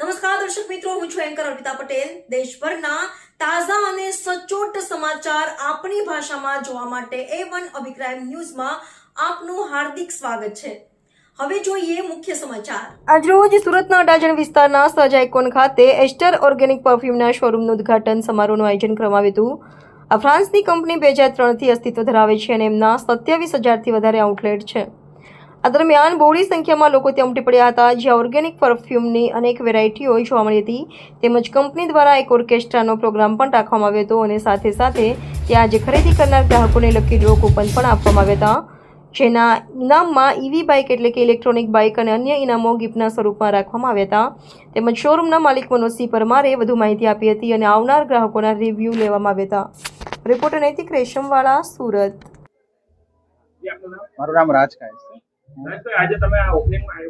નમસ્કાર, દર્શક મિત્રો, હું છું એન્કર અર્પિતા પટેલ. દેશભરના તાજા અને સચોટ સમાચાર આપણી ભાષામાં જોવા માટે એ વન અભિપ્રાય ન્યૂઝમાં આપનું હાર્દિક સ્વાગત છે. હવે જોઈએ મુખ્ય સમાચાર. આજરોજ સુરતના અડાજણ વિસ્તારના સજાઇકોન ખાતે એસ્ટર ઓર્ગેનિક પરફ્યુમના શોરૂમનું ઉદ્ઘાટન સમારોહનું આયોજન કરવામાં આવ્યું હતું. આ ફ્રાન્સની કંપની બે હજાર ત્રણથી અસ્તિત્વ ધરાવે છે અને એમના સત્યાવીસ હજારથી વધારે આઉટલેટ છે. આ દરમિયાન બહોળી સંખ્યામાં લોકો ત્યાં ઉમટી પડ્યા હતા, જ્યાં ઓર્ગેનિક પરફ્યુમની અનેક વેરાયટીઓ જોવા મળી હતી. તેમજ કંપની દ્વારા એક ઓર્કેસ્ટ્રાનો પ્રોગ્રામ પણ રાખવામાં આવ્યો હતો અને સાથે સાથે ત્યાં આજે ખરીદી કરનાર ગ્રાહકોને લકી ડ્રો કૂપન પણ આપવામાં આવ્યા હતા. જેના ઇનામમાં ઈવી બાઇક એટલે કે ઇલેક્ટ્રોનિક બાઇક અને અન્ય ઇનામો ગિફ્ટના સ્વરૂપમાં રાખવામાં આવ્યા હતા. તેમજ શોરૂમના માલિક મનોજસિંહ પરમારે વધુ માહિતી આપી હતી અને આવનાર ગ્રાહકોના રિવ્યૂ લેવામાં આવ્યા હતા. રિપોર્ટર નૈતિક રેશમવાળા, સુરત. મારું નામ રાજ છે. આજે તમે આ ઓપનિંગમાં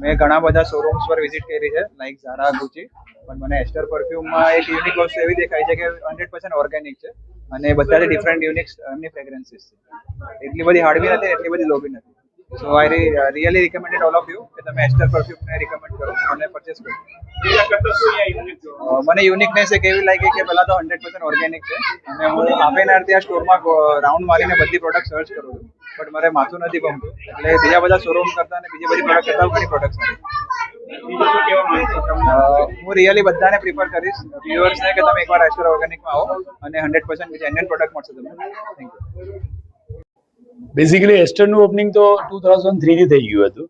મેં ઘણા બધા શોરૂમ્સ પર વિઝિટ કરી છે લાઈક ઝારા ગુચી પણ મને એસ્ટર પરફ્યુમમાં એક યુનિક વસ્તુ એવી દેખાય છે કે હંડ્રેડ પર્સન્ટ ઓર્ગેનિક છે અને બધા ડિફરન્ટ યુનિક એમની ફ્રેગ્રન્સીસ છે. એટલી બધી હાર્ડ બી નથી, એટલી બધી લો નથી. So I really recommended all of you કે તમે એસ્ટર પરફ્યુમને રિકમેન્ડ કરો અને મને યુનિકનેસ એક એવી લાગી કે પહેલા તો હંડ્રેડ પર્સન્ટ ઓર્ગેનિક છે. અને હું આપેનાર ત્યાં સ્ટોરમાં રાઉન્ડ મારીને બધી પ્રોડક્ટ સર્ચ કરું છું. બટ મારે માથું નથી ગમતું. એટલે બીજા બધા શોરૂમ કરતા અને બીજી બધી પ્રોડક્ટ કરતા ઘણી પ્રોડક્ટ સારી હું રિયલી બધાને પ્રિફર કરીશ. વ્યુઅર્સને કે તમે એકવાર એસ્ટર ઓર્ગેનિકમાં આવો અને હંડ્રેડ પર્સન્ટ જેન્યુઅન પ્રોડક્ટ મળશે તમને. થેન્ક યુ બેઝિકલી એસ્ટરનું ઓપનિંગ તો ટુ થાઉઝન્ડ થ્રીથી થઈ ગયું હતું.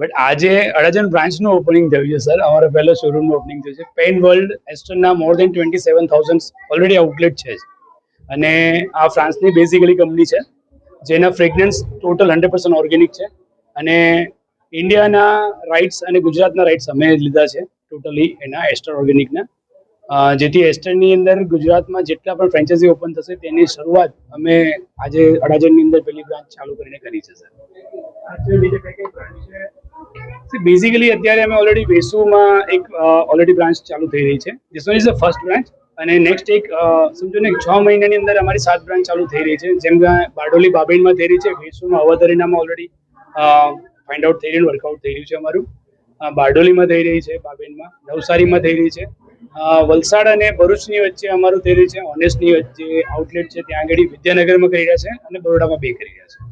બટ આજે અડાજણ બ્રાન્ચનું ઓપનિંગ થયું છે સર અમારો પહેલો શોરૂમનું ઓપનિંગ થયું છે. Pen World એસ્ટરના more than twenty seven thousand already outlet છે. અને આ ફ્રાન્સની બેઝિકલી કંપની છે, જેના fragrance total hundred percent organic છે. અને ઇન્ડિયાના રાઇટ્સ અને ગુજરાતના રાઇટ્સ અમે લીધા છે ટોટલી એના એસ્ટર ઓર્ગેનિકના જેથી એસ્ટરની અંદર ગુજરાતમાં જેટલા પણ ફ્રેન્ચાઇઝી ઓપન થશે, તેની શરૂઆત અમે આજે અડાજણની અંદર પહેલી બ્રાન્ચ ચાલુ કરીને કરી છે સર બેઝિકલી અત્યારે અમે ઓલરેડી વેસુમાં એક ઓલરેડી બ્રાન્ચ ચાલુ થઈ રહી છે. This is the first branch અને નેક્સ્ટ એક સમજો ને, છ મહિનાની અંદર અમારી સાત બ્રાન્ચ ચાલુ થઈ રહી છે. જેમ બારડોલી બાબેનમાં થઈ રહી છે, વેસુમાં અવધરીનામાં ઓલરેડી ફાઇન્ડ આઉટ થઈ રહ્યું વર્કઆઉટ થઈ રહ્યું છે અમારું. બારડોલીમાં થઈ રહી છે બાબેનમાં નવસારીમાં થઈ રહી છે. વલસાડ અને ભરૂચની વચ્ચે અમારું થઈ રહ્યું છે. ઓનેસ્ટની વચ્ચે આઉટલેટ છે, ત્યાં આગળ વિદ્યાનગરમાં કરી રહ્યા છે અને બરોડામાં બે કરી રહ્યા છે.